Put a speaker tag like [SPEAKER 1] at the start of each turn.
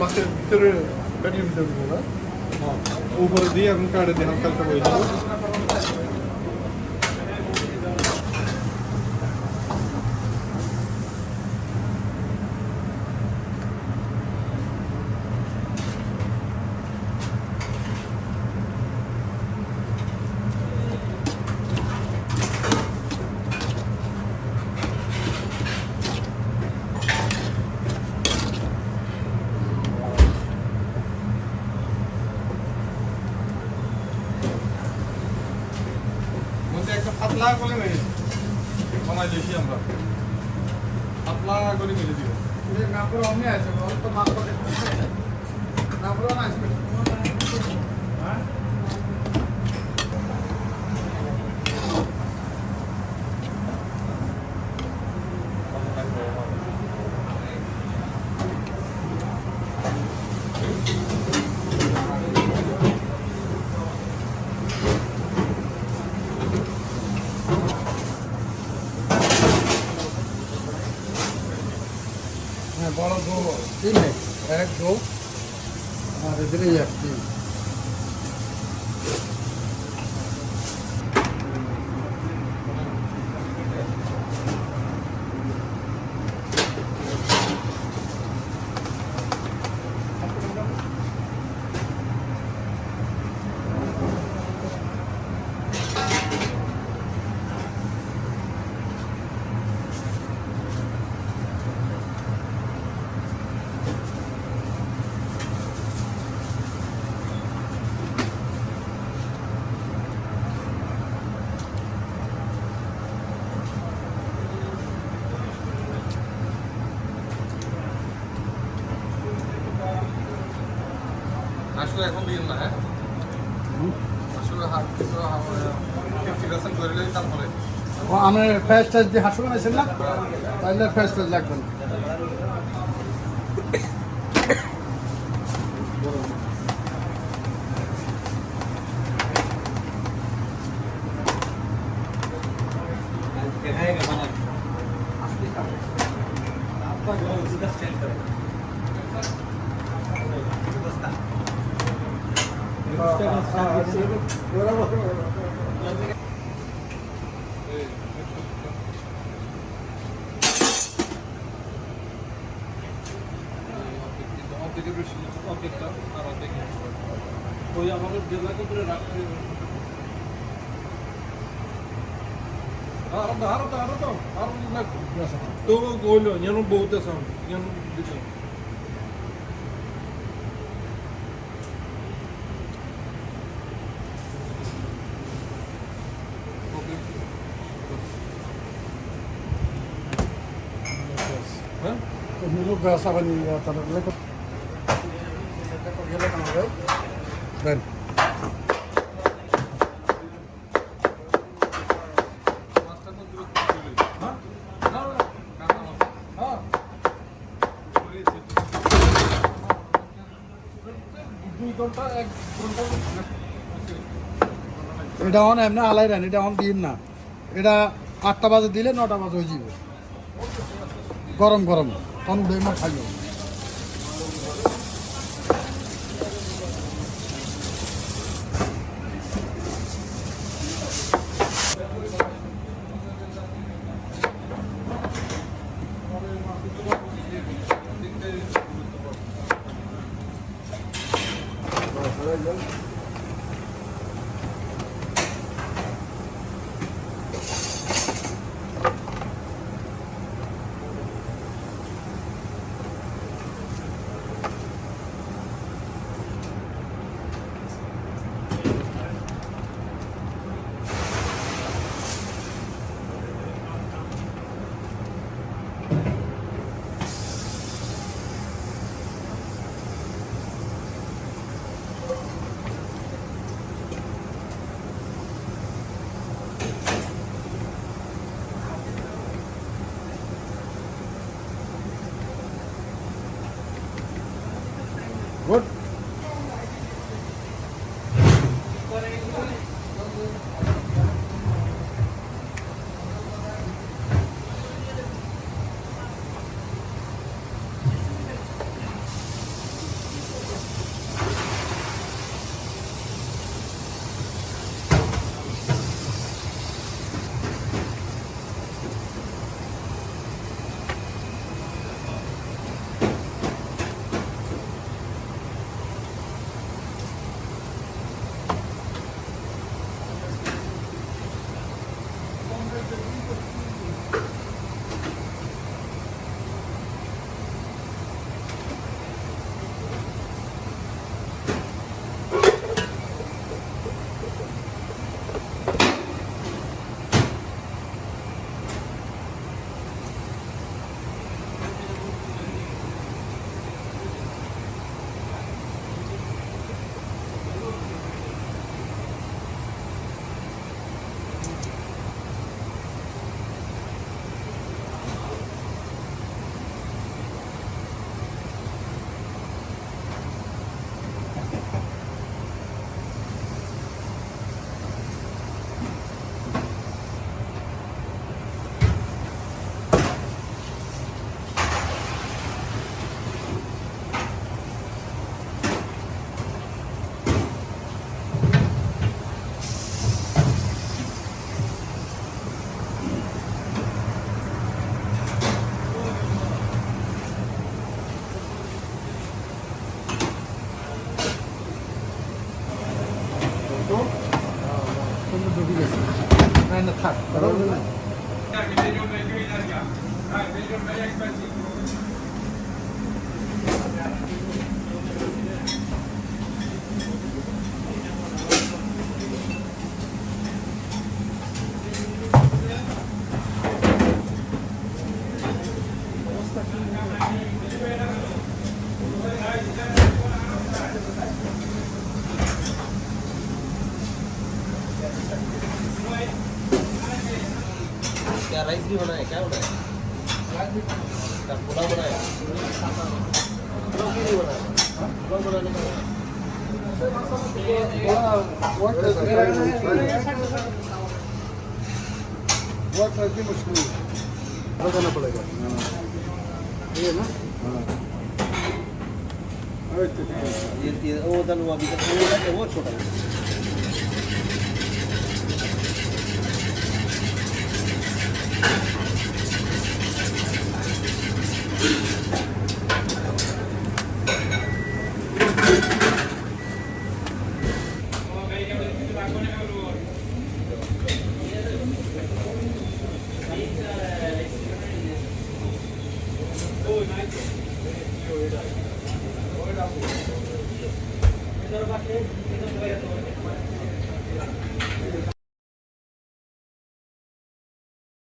[SPEAKER 1] বাসের ভিতরে ব্যাটারি ভিতরে ঢুকবো না উপরে দিয়ে এখন কাটে দিয়ে হালকা হালকা বয়ে পাতলা করে মেরে বানাই দিয়েছি আমরা। পাতলা করে মেরে দিব।
[SPEAKER 2] নাপুর অমনি আছে অল্প মাছ করে। নাপুর আসবে। বড় দো তিন এক দো আর এদিকে এক তিন
[SPEAKER 1] আসলে এখন দিন না হ্যাঁ? আসলে হাত ফিফটি পার্সেন্ট করে নিলেই তারপরে।
[SPEAKER 2] ও আমার ফ্রেশ টাচ দিয়ে হাসু বানাইছেন না তাহলে ফ্যাস ট্যাস লাগবে না। Harap da, harap da,
[SPEAKER 1] harap da. Harap da. Tuh, golo. Yan ang buhutas. Yan ang buhutas.
[SPEAKER 2] এটা অন, এমনি আলাই রান এটা অন দিন না। এটা আটটা বাজে দিলে নটা বাজে হয়ে যাবে গরম গরম। তখন উঠে না খাইও।
[SPEAKER 3] 看看这 क्या राइस भी बनाया क्या बनाया पुलाव बनाया पुलाव नहीं बनाया? पुलाव बनाने का
[SPEAKER 2] मुश्किल बताना पड़ेगा ये ना
[SPEAKER 3] ये, वो वो अभी तक वो छोटा